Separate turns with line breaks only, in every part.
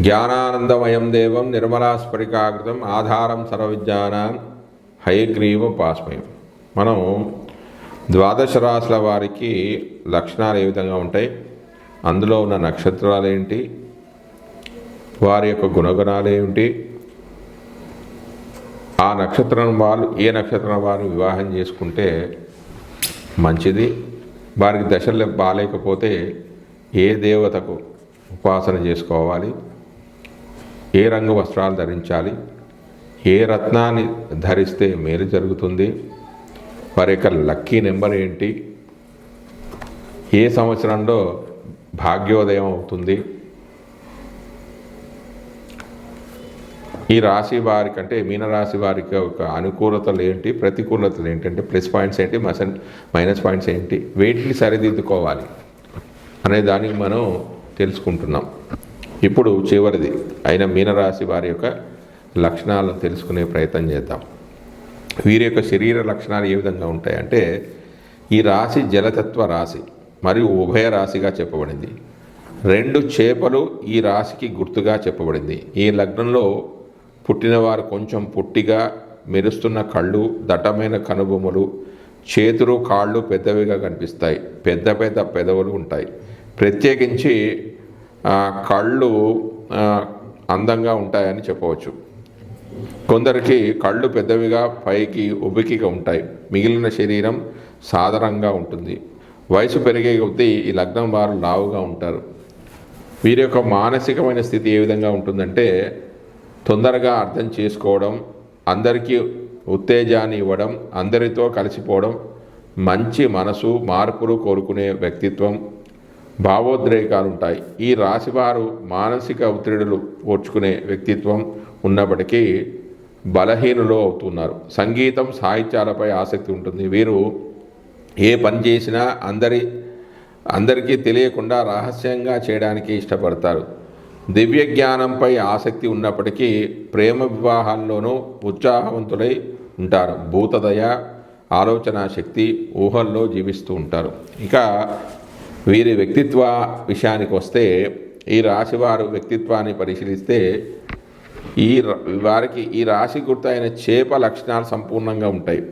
జ్ఞానానందమయం దేవం నిర్మలాస్ఫటికాకృతం ఆధారం సర్వవిజ్ఞానం హయగ్రీవం పాస్మయం మనం ద్వాదశ రాశుల వారికి లక్షణాలు ఏ విధంగా ఉంటాయి? అందులో ఉన్న నక్షత్రాలు ఏంటి? వారి యొక్క గుణగణాలు ఏమిటి? ఆ నక్షత్రం వాళ్ళు ఏ నక్షత్రం వారు వివాహం చేసుకుంటే మంచిది? వారికి దశలు బాగాలేకపోతే ఏ దేవతకు ఉపాసన చేసుకోవాలి? ఏ రంగు వస్త్రాలు ధరించాలి? ఏ రత్నాన్ని ధరిస్తే మేలు జరుగుతుంది? వారి యొక్క లక్కీ నెంబర్ ఏంటి? ఏ సంవత్సరంలో భాగ్యోదయం అవుతుంది? ఈ రాశి వారి కంటే మీనరాశి వారికి ఒక అనుకూలతలు ఏంటి? ప్రతికూలతలు ఏంటంటే ప్లస్ పాయింట్స్ ఏంటి? మసన్ మైనస్ పాయింట్స్ ఏంటి? వేటిని సరిదిద్దుకోవాలి అనే దానికి మనం తెలుసుకుంటున్నాం. ఇప్పుడు చివరిది. అయిన మీనరాశి వారి యొక్క లక్షణాలను తెలుసుకునే ప్రయత్నం చేద్దాం. వీరి యొక్క శరీర లక్షణాలు ఏ విధంగా ఉంటాయంటే ఈ రాశి జలతత్వ రాశి మరియు ఉభయ రాశిగా చెప్పబడింది. రెండు చేపలు ఈ రాశికి గుర్తుగా చెప్పబడింది. ఈ లగ్నంలో పుట్టినవారు కొంచెం పుట్టిగా మెరుస్తున్న కళ్ళు దట్టమైన కనుబొమ్మలు చేతులు కాళ్ళు పెద్దవిగా కనిపిస్తాయి. పెద్ద పెద్ద పెదవులు ఉంటాయి. ప్రత్యేకించి కళ్ళు అందంగా ఉంటాయని చెప్పవచ్చు. కొందరికి కళ్ళు పెద్దవిగా పైకి ఉబికిగా ఉంటాయి. మిగిలిన శరీరం సాధారణంగా ఉంటుంది. వయసు పెరిగే కొద్దీ ఈ లగ్నం వారు లావుగా ఉంటారు. వీరి యొక్క మానసికమైన స్థితి ఏ విధంగా ఉంటుందంటే తొందరగా అర్థం చేసుకోవడం అందరికీ ఉత్తేజాన్ని ఇవ్వడం అందరితో కలిసిపోవడం మంచి మనసు మార్పులు కోరుకునే వ్యక్తిత్వం భావోద్రేకాలు ఉంటాయి ఈ రాశివారు మానసిక ఒత్తిడులు ఓర్చుకునే వ్యక్తిత్వం ఉన్నప్పటికీ బలహీనులు అవుతున్నారు. సంగీతం సాహిత్యాలపై ఆసక్తి ఉంటుంది. వీరు ఏ పని చేసినా అందరి అందరికీ తెలియకుండా రహస్యంగా చేయడానికి ఇష్టపడతారు. దివ్య జ్ఞానంపై ఆసక్తి ఉన్నప్పటికీ ప్రేమ వివాహాల్లోనూ ఉత్సాహవంతులై ఉంటారు. భూతదయ ఆలోచన శక్తి ఊహల్లో జీవిస్తూ ఉంటారు. ఇక వీరి వ్యక్తిత్వ విషయానికి వస్తే ఈ రాశి వారు వ్యక్తిత్వాన్ని పరిశీలిస్తే ఈ వారికి ఈ రాశి గుర్తైన అయిన చేప లక్షణాలు సంపూర్ణంగా ఉంటాయి.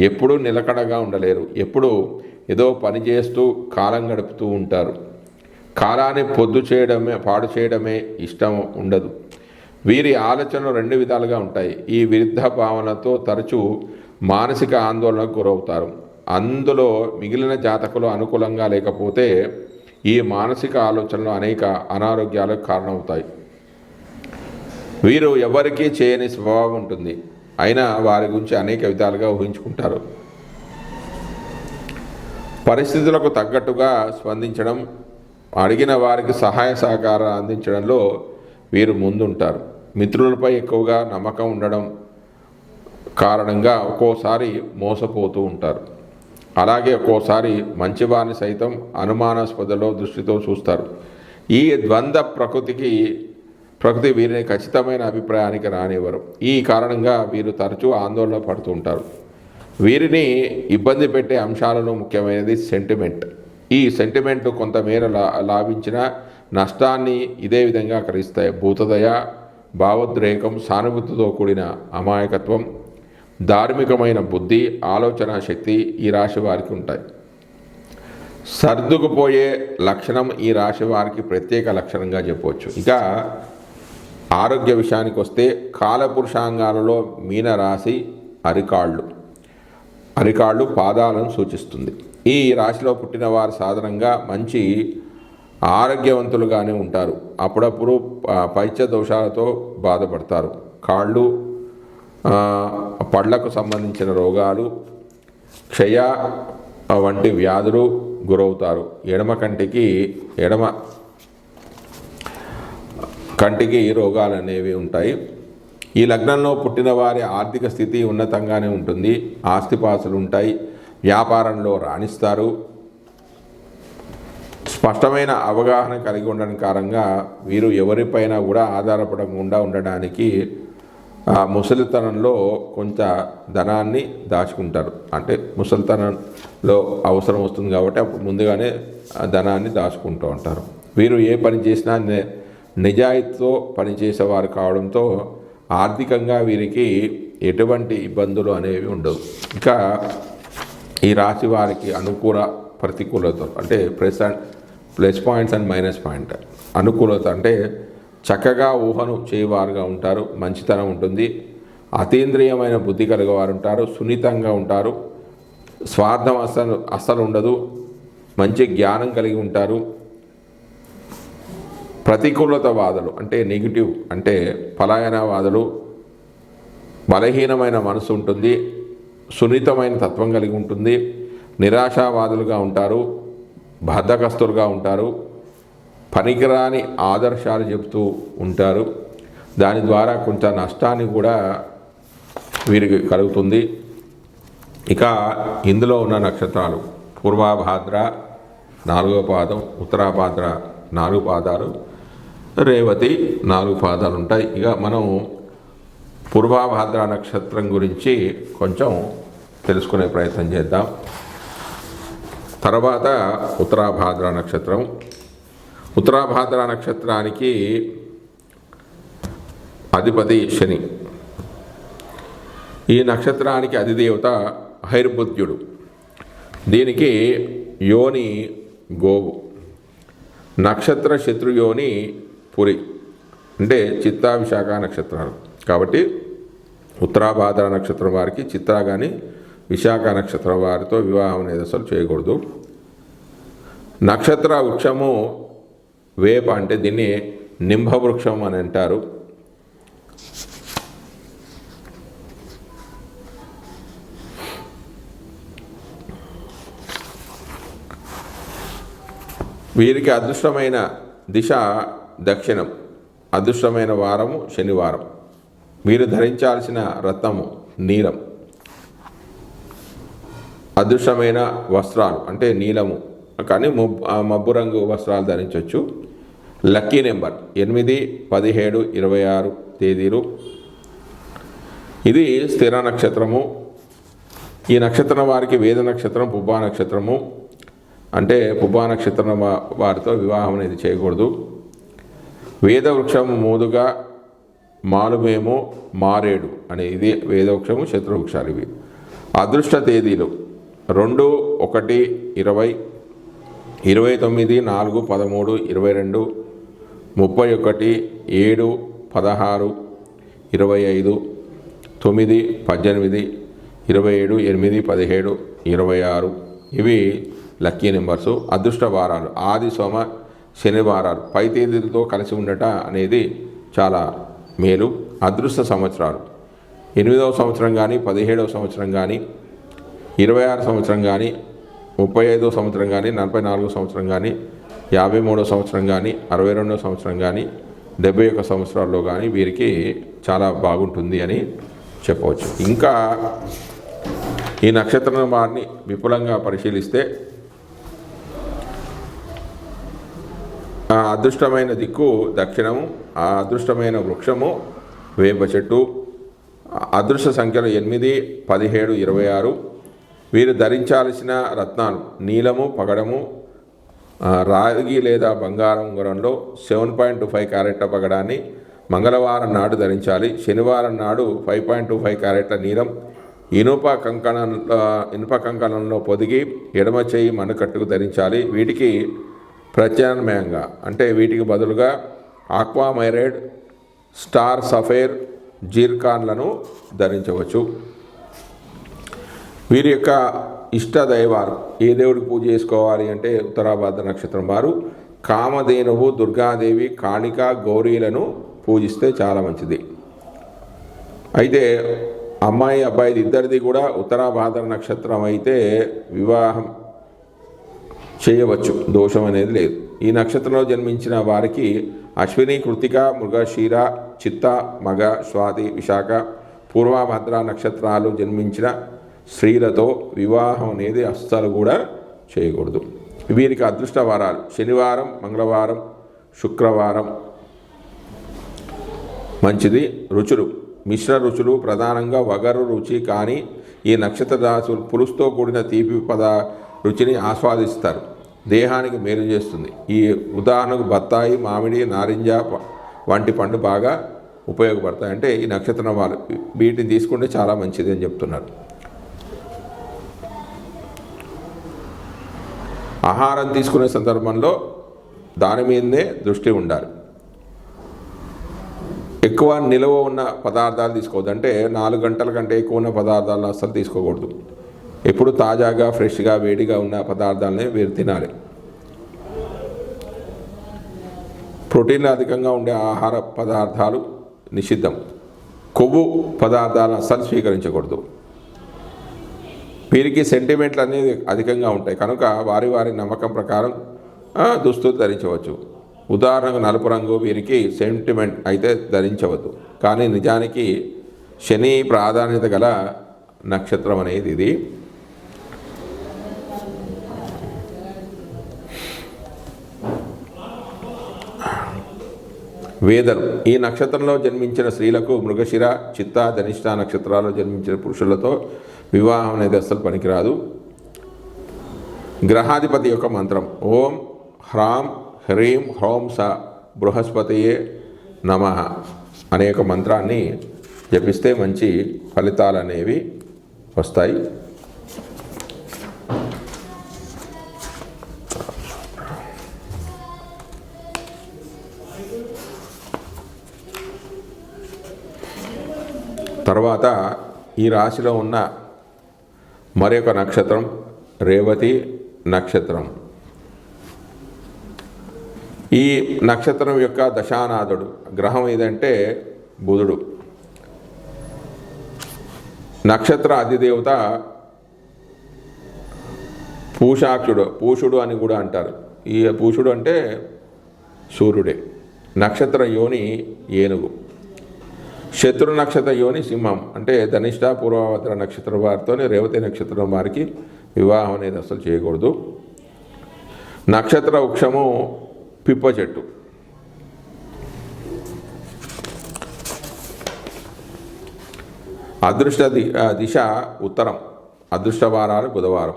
ఎప్పుడూ నిలకడగా ఉండలేరు. ఎప్పుడూ ఏదో పని చేస్తూ కాలం గడుపుతూ ఉంటారు. కాలాన్ని పొద్దు చేయడమే పాడు చేయడమే ఇష్టం ఉండదు. వీరి ఆలోచనలు రెండు విధాలుగా ఉంటాయి. ఈ విరుద్ధ భావనతో తరచూ మానసిక ఆందోళనకు గురవుతారు. అందులో మిగిలిన జాతకులు అనుకూలంగా లేకపోతే ఈ మానసిక ఆలోచనలు అనేక అనారోగ్యాలకు కారణమవుతాయి. వీరు ఎవరికీ చేయని స్వభావం ఉంటుంది. అయినా వారి గురించి అనేక విధాలుగా ఊహించుకుంటారు. పరిస్థితులకు తగ్గట్టుగా స్పందించడం అడిగిన వారికి సహాయ సహకారం అందించడంలో వీరు ముందుంటారు. మిత్రులపై ఎక్కువగా నమ్మకం ఉండడం కారణంగా ఒక్కోసారి మోసపోతూ ఉంటారు. అలాగే ఒక్కోసారి మంచివారిని సైతం అనుమానాస్పదలో దృష్టితో చూస్తారు. ఈ ద్వంద్వ ప్రకృతికి ప్రకృతి వీరిని ఖచ్చితమైన అభిప్రాయానికి రానివ్వరు. ఈ కారణంగా వీరు తరచూ ఆందోళన పడుతూ ఉంటారు. వీరిని ఇబ్బంది పెట్టే అంశాలలో ముఖ్యమైనది సెంటిమెంట్ ఈ సెంటిమెంట్ కొంతమేర లా లాభించిన నష్టాన్ని ఇదే విధంగా కలిగిస్తాయి భూతదయ భావోద్రేకం సానుభూతితో కూడిన అమాయకత్వం ధార్మికమైన బుద్ధి ఆలోచన శక్తి ఈ రాశి వారికి ఉంటాయి. సర్దుకుపోయే లక్షణం ఈ రాశి వారికి ప్రత్యేక లక్షణంగా చెప్పవచ్చు. ఇక ఆరోగ్య విషయానికి వస్తే కాలపురుషాంగాలలో మీన రాశి అరికాళ్ళు. అరికాళ్ళు పాదాలను సూచిస్తుంది. ఈ రాశిలో పుట్టిన వారు సాధారణంగా మంచి ఆరోగ్యవంతులుగానే ఉంటారు. అప్పుడప్పుడు పైత్య దోషాలతో బాధపడతారు. కాళ్ళు పళ్ళకు సంబంధించిన రోగాలు క్షయ వంటి వ్యాధులు గురవుతారు. ఎడమ కంటికి ఎడమ కంటికి రోగాలు అనేవి ఉంటాయి. ఈ లగ్నంలో పుట్టిన వారి ఆర్థిక స్థితి ఉన్నతంగానే ఉంటుంది. ఆస్తిపాస్తులు ఉంటాయి. వ్యాపారంలో రాణిస్తారు. స్పష్టమైన అవగాహన కలిగి ఉండడం కారణంగా వీరు ఎవరిపైన కూడా ఆధారపడకుండా ఉండడానికి ఆ ముసలితనంలో కొంత ధనాన్ని దాచుకుంటారు. అంటే ముసలితనంలో అవసరం వస్తుంది కాబట్టి అప్పుడు ముందుగానే ఆ ధనాన్ని దాచుకుంటూ ఉంటారు. వీరు ఏ పని చేసినా నిజాయితీతో పనిచేసేవారు కావడంతో ఆర్థికంగా వీరికి ఎటువంటి ఇబ్బందులు అనేవి ఉండవు. ఇంకా ఈ రాశి వారికి అనుకూల ప్రతికూలత అంటే plus and plus points and minus point. అనుకూలత అంటే చక్కగా ఊహను చేయవారుగా ఉంటారు. మంచితనం ఉంటుంది. అతీంద్రియమైన బుద్ధి కలిగేవారు ఉంటారు. సున్నితంగా ఉంటారు. స్వార్థం అస్సలు అస్సలు ఉండదు. మంచి జ్ఞానం కలిగి ఉంటారు. ప్రతికూలతవాదులు అంటే నెగిటివ్ అంటే పలాయనవాదులు బలహీనమైన మనసు ఉంటుంది. సున్నితమైన తత్వం కలిగి ఉంటుంది. నిరాశావాదులుగా ఉంటారు. బద్ధకస్తులుగా ఉంటారు. పనికిరాని ఆదర్శాలు చెబుతూ ఉంటారు. దాని ద్వారా కొంత నష్టాన్ని కూడా వీరికి కలుగుతుంది. ఇక ఇందులో ఉన్న నక్షత్రాలు. పూర్వాభాద్ర నాలుగో పాదం ఉత్తరాభాద్ర నాలుగు పాదాలు రేవతి నాలుగు పాదాలు ఉంటాయి. ఇక మనం పూర్వాభాద్ర నక్షత్రం గురించి కొంచెం తెలుసుకునే ప్రయత్నం చేద్దాం. తర్వాత ఉత్తరాభాద్ర నక్షత్రం. ఉత్తరాభాద్ర నక్షత్రానికి అధిపతి శని. ఈ నక్షత్రానికి అధిదేవత హైర్బుద్ధ్యుడు. దీనికి యోని గోవు. నక్షత్ర శత్రుయోని పురి. అంటే చిత్తా విశాఖ నక్షత్రాలు. కాబట్టి ఉత్తరాభాద్ర నక్షత్రం వారికి చిత్తా కానీ విశాఖ నక్షత్రం వారితో వివాహం అనేది అసలు చేయకూడదు. నక్షత్ర వృక్షము వేప అంటే దీన్ని నింబ వృక్షం అని అంటారు. వీరికి అదృష్టమైన దిశ దక్షిణం అదృష్టమైన వారము శనివారం. వీరు ధరించాల్సిన రత్నము నీలం. అదృష్టమైన వస్త్రాలు అంటే నీలము. కానీ మబ్బు రంగు వస్త్రాలు ధరించవచ్చు లక్కీ నెంబర్ ఎనిమిది పదిహేడు ఇరవై ఆరు తేదీలు. ఇది స్థిర నక్షత్రము. ఈ నక్షత్రం వారికి వేద నక్షత్రం పుబ్బా నక్షత్రము. అంటే పుబ్బా నక్షత్రం వారితో వివాహం అనేది చేయకూడదు. వేదవృక్షము మోదుగా మాలుమేము మారేడు అనే ఇది వేదవృక్షము శత్రువృక్షాలు ఇవి. అదృష్ట తేదీలు రెండు ఒకటి ఇరవై ఇరవై తొమ్మిది నాలుగు పదమూడు ఇరవై రెండు ముప్పై ఒకటి ఏడు పదహారు ఇరవై ఐదు తొమ్మిది పద్దెనిమిది ఇరవై ఏడు ఎనిమిది పదిహేడు ఇరవై ఆరు ఇవి లక్కీ నెంబర్సు. అదృష్ట వారాలు ఆది సోమ శనివారాలు పై తేదీలతో కలిసి ఉండట అనేది చాలా మేలు. అదృష్ట సంవత్సరాలు. ఎనిమిదవ సంవత్సరం కానీ పదిహేడవ సంవత్సరం కానీ ఇరవై ఆరు సంవత్సరం కానీ ముప్పై ఐదో సంవత్సరం కానీ నలభై నాలుగో సంవత్సరం కానీ యాభై మూడో సంవత్సరం కానీ అరవై రెండో సంవత్సరం కానీ డెబ్బై ఒక్క సంవత్సరాల్లో కానీ వీరికి చాలా బాగుంటుంది అని చెప్పవచ్చు. ఇంకా ఈ నక్షత్రం వారిని విపులంగా పరిశీలిస్తే ఆ అదృష్టమైన దిక్కు దక్షిణము ఆ అదృష్టమైన వృక్షము వేప చెట్టు అదృష్ట సంఖ్యలు ఎనిమిది పదిహేడు ఇరవై ఆరు వీరు ధరించాల్సిన రత్నాలు నీలము పగడము రాగి లేదా బంగారం ఉంగరంలో సెవెన్ పాయింట్ టూ ఫైవ్ క్యారెట్ల పగడాన్ని మంగళవారం నాడు ధరించాలి. శనివారం నాడు ఫైవ్ పాయింట్ టూ ఫైవ్ క్యారెట్ల నీలం ఇనుప కంకణం ఇనుప కంకణంలో పొదిగి ఎడమ చేయి మణుకట్టుకు ధరించాలి. వీటికి ప్రత్యామ్నాయంగా అంటే వీటికి బదులుగా ఆక్వామైరైడ్ స్టార్ సఫేర్ జీర్కాన్లను ధరించవచ్చు. వీరి యొక్క ఇష్ట దైవాలు. ఏ దేవుడికి పూజ చేసుకోవాలి అంటే ఉత్తరాభాద్ర నక్షత్రం వారు. కామధేనువు దుర్గాదేవి కాళిక గౌరీలను పూజిస్తే చాలా మంచిది. అయితే అమ్మాయి అబ్బాయిది ఇద్దరిది కూడా ఉత్తరాభాద్ర నక్షత్రం అయితే వివాహం చేయవచ్చు. దోషం అనేది లేదు. ఈ నక్షత్రంలో జన్మించిన వారికి అశ్విని కృతిక మృగశీర చిత్త మగ స్వాతి విశాఖ పూర్వభద్ర నక్షత్రాలు జన్మించిన స్త్రీలతో వివాహం అనేది అస్సలు కూడా చేయకూడదు. వీరికి అదృష్ట వారాలు శనివారం మంగళవారం శుక్రవారం. మంచిది. రుచులు. మిశ్ర రుచులు ప్రధానంగా వగరు రుచి కానీ ఈ నక్షత్ర రాశులు పులుసుతో కూడిన తీపి పద రుచిని ఆస్వాదిస్తారు. దేహానికి మేలు చేస్తుంది. ఈ ఉదాహరణకు బత్తాయి మామిడి నారింజ వంటి పండు బాగా ఉపయోగపడతాయి. అంటే ఈ నక్షత్రం వాళ్ళు వీటిని తీసుకుంటే చాలా మంచిది అని చెప్తున్నారు. ఆహారం తీసుకునే సందర్భంలో దాని మీదనే దృష్టి ఉండాలి. ఎక్కువ నిలవ ఉన్న పదార్థాలు తీసుకోవద్దు. అంటే నాలుగు గంటల కంటే ఎక్కువ ఉన్న పదార్థాలను అస్సలు తీసుకోకూడదు. ఎప్పుడు తాజాగా ఫ్రెష్గా వేడిగా ఉన్న పదార్థాలనే వీరు తినాలి. ప్రోటీన్లు అధికంగా ఉండే ఆహార పదార్థాలు నిషిద్ధం. కొవ్వు పదార్థాలను అస్సలు స్వీకరించకూడదు. వీరికి సెంటిమెంట్లు అనేది అధికంగా ఉంటాయి. కనుక వారి వారి నమ్మకం ప్రకారం దుస్తులు ధరించవచ్చు. ఉదాహరణకు నలుపు రంగు వీరికి సెంటిమెంట్ అయితే ధరించవద్దు. కానీ నిజానికి శని ప్రాధాన్యత గల నక్షత్రం అనేది ఇది. వేదలు ఈ నక్షత్రంలో జన్మించిన స్త్రీలకు మృగశిర చిత్త ధనిష్ట నక్షత్రాల్లో జన్మించిన పురుషులతో వివాహం అనేది అస్సలు పనికిరాదు. గ్రహాధిపతి యొక్క మంత్రం. ఓం హ్రాం హ్రీం హ్రోం స బృహస్పతియే నమ అనే ఒక మంత్రాన్ని జపిస్తే మంచి ఫలితాలు అనేవి వస్తాయి. తర్వాత ఈ రాశిలో ఉన్న మరొక నక్షత్రం? రేవతి నక్షత్రం. ఈ నక్షత్రం యొక్క దశానాథుడు. గ్రహం ఏదంటే బుధుడు. నక్షత్ర అధిదేవత పూషాక్షుడు. పూషుడు అని కూడా అంటారు. ఈ పూషుడు అంటే సూర్యుడే. నక్షత్ర యోని ఏనుగు. శత్రు నక్షత్ర యోని సింహం. అంటే ధనిష్ట పూర్వభద్ర నక్షత్రం వారితోనే రేవతి నక్షత్రం వారికి వివాహం అనేది అసలు చేయకూడదు. నక్షత్ర వృక్షము పిప్ప చెట్టు. అదృష్ట ది- దిశ ఉత్తరం. అదృష్టవారాలు బుధవారం.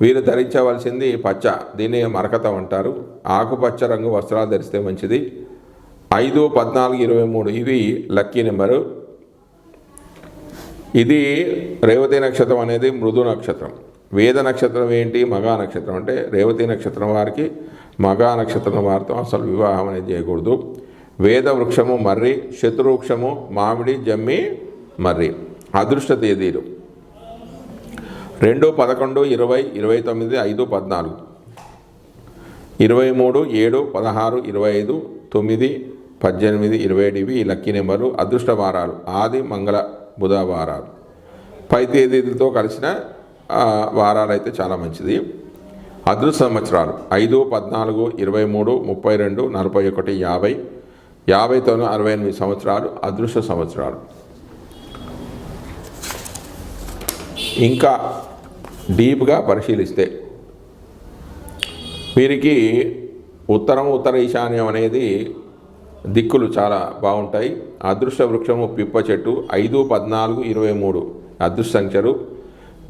వీరు ధరించవలసింది పచ్చ. దీన్ని మరకతం అంటారు. ఆకుపచ్చ రంగు వస్త్రాలు ధరిస్తే మంచిది. ఐదు పద్నాలుగు ఇరవై మూడు. ఇవి లక్కీ నెంబరు. ఇది రేవతి నక్షత్రం అనేది మృదు నక్షత్రం. వేద నక్షత్రం ఏంటి? మగా నక్షత్రం. అంటే రేవతి నక్షత్రం వారికి మగా నక్షత్రం వారితో అసలు వివాహం అనేది చేయకూడదు. వేద వృక్షము మర్రి శత్రువృక్షము మామిడి జమ్మి మర్రి. అదృష్ట తేదీలు. రెండు పదకొండు ఇరవై ఇరవై తొమ్మిది ఐదు పద్నాలుగు. ఇరవై మూడు ఏడు పదహారు ఇరవై ఐదు తొమ్మిది పద్దెనిమిది ఇరవై ఏడు ఇవి లక్కీ నెంబర్లు అదృష్ట వారాలు ఆది మంగళ బుధవారాలు పై తేదీలతో కలిసిన వారాలు అయితే చాలా మంచిది. అదృష్ట సంవత్సరాలు ఐదు పద్నాలుగు ఇరవై మూడు ముప్పై రెండు నలభై ఒకటి యాభై యాభై తొమ్మిది అరవై ఎనిమిది సంవత్సరాలు అదృష్ట సంవత్సరాలు. ఇంకా డీప్గా పరిశీలిస్తే వీరికి ఉత్తరం ఉత్తర ఈశాన్యం అనేది దిక్కులు చాలా బాగుంటాయి. అదృష్ట వృక్షము పిప్ప చెట్టు ఐదు పద్నాలుగు ఇరవై మూడు. అదృష్ట సంఖ్యలు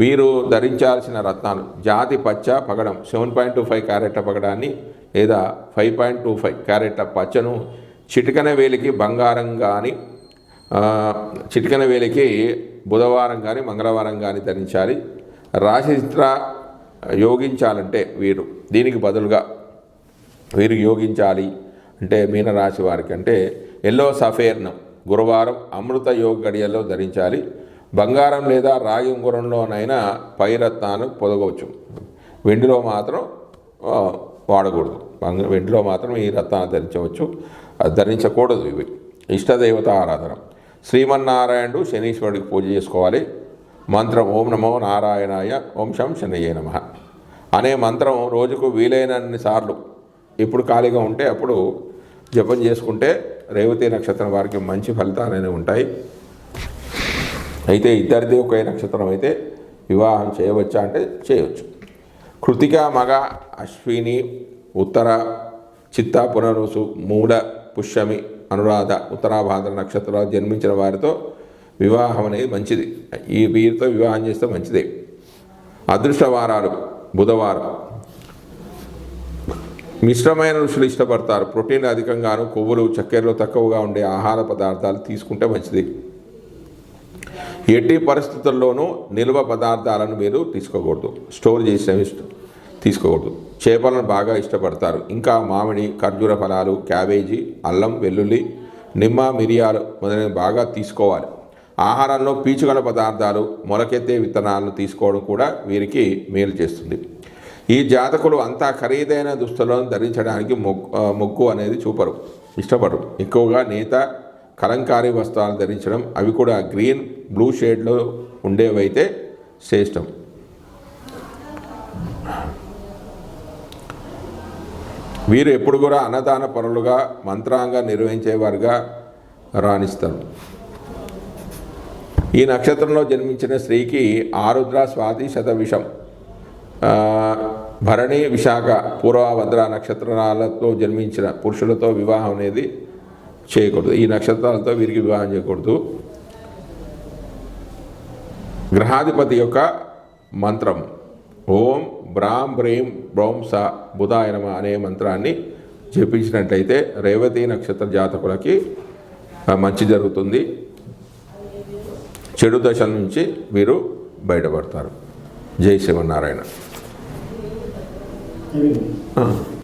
వీరు ధరించాల్సిన రత్నాలు. జాతి పచ్చ పగడం. సెవెన్ పాయింట్ టూ ఫైవ్ క్యారెట్ల పగడాన్ని లేదా ఫైవ్ పాయింట్ టూ ఫైవ్ క్యారెట్ల పచ్చను చిటికన వేలికి బంగారం కానీ చిటికన వేలికి బుధవారం కానీ మంగళవారం కానీ ధరించాలి. రాశిచిత్ర యోగించాలంటే వీరు. దీనికి బదులుగా వీరు యోగించాలి. అంటే మీనరాశి వారికి అంటే ఎల్లో సఫేర్ను గురువారం అమృత యోగ గడియల్లో ధరించాలి. బంగారం లేదా రాగి ఉంగరంలోనైనా పైరత్నాన్ని పొదగవచ్చు. వెండిలో మాత్రం వాడకూడదు. బంగ వెండిలో మాత్రం ఈ రత్నాన్ని ధరించవచ్చు. అది ధరించకూడదు ఇవి. ఇష్టదేవత ఆరాధన. శ్రీమన్నారాయణుడు శనీశ్వరుడికి పూజ చేసుకోవాలి. మంత్రం ఓం నమో నారాయణాయ ఓం శం శనయ్య నమ. అనే మంత్రం రోజుకు వీలైనన్ని సార్లు ఇప్పుడు ఖాళీగా ఉంటే అప్పుడు జపం చేసుకుంటే రేవతి నక్షత్రం వారికి మంచి ఫలితాలు అనేవి ఉంటాయి. అయితే ఇద్దరిది ఒకే నక్షత్రం అయితే వివాహం చేయవచ్చా అంటే చేయవచ్చు కృతిక మగ అశ్విని ఉత్తర చిత్త పునరుసు మూల పుష్యమి అనురాధ ఉత్తరాభాద్ర నక్షత్రాలు జన్మించిన వారితో వివాహం అనేది మంచిది. ఈ వీరితో వివాహం చేస్తే మంచిదే. అదృష్టవారాలు బుధవారం. మిశ్రమైన రుచులు ఇష్టపడతారు. ప్రోటీన్ అధికంగాను కొవ్వులు చక్కెరలు తక్కువగా ఉండే ఆహార పదార్థాలు తీసుకుంటే మంచిది. ఎట్టి పరిస్థితుల్లోనూ నిల్వ పదార్థాలను మీరు తీసుకోకూడదు. స్టోర్ చేసినవి తీసుకోకూడదు. చేపలను బాగా ఇష్టపడతారు. ఇంకా మామిడి ఖర్జూర ఫలాలు క్యాబేజీ అల్లం వెల్లుల్లి నిమ్మ మిరియాలు మొదలైనవి బాగా తీసుకోవాలి. ఆహారంలో పీచుగల పదార్థాలు మొలకెత్తే విత్తనాలను తీసుకోవడం కూడా వీరికి మేలు చేస్తుంది. ఈ జాతకులు అంతా ఖరీదైన దుస్తులను ధరించడానికి మొగ్గు మొగ్గు అనేది చూపరు ఇష్టపడరు. ఎక్కువగా నేత కలంకారీ వస్త్రాలు ధరించడం అవి కూడా గ్రీన్ బ్లూ షేడ్లో ఉండేవైతే శ్రేష్టం. వీరు ఎప్పుడు కూడా అన్నదాన పనులుగా మంత్రాంగా నిర్వహించేవారుగా రాణిస్తారు. ఈ నక్షత్రంలో జన్మించిన స్త్రీకి ఆరుద్ర స్వాతి శతవిషం. విషం భరణి విశాఖ పూర్వభద్ర నక్షత్రాలతో జన్మించిన పురుషులతో వివాహం అనేది చేయకూడదు. ఈ నక్షత్రాలతో వీరికి వివాహం చేయకూడదు. గ్రహాధిపతి యొక్క మంత్రం. ఓం బ్రాం బ్రీం బ్రౌం స బుధాయనమ అనే మంత్రాన్ని జపించినట్లయితే రేవతి నక్షత్ర జాతకులకి మంచి జరుగుతుంది. చెడు దశల నుంచి వీరు బయటపడతారు. జై శివనారాయణ
అవి
ఆ.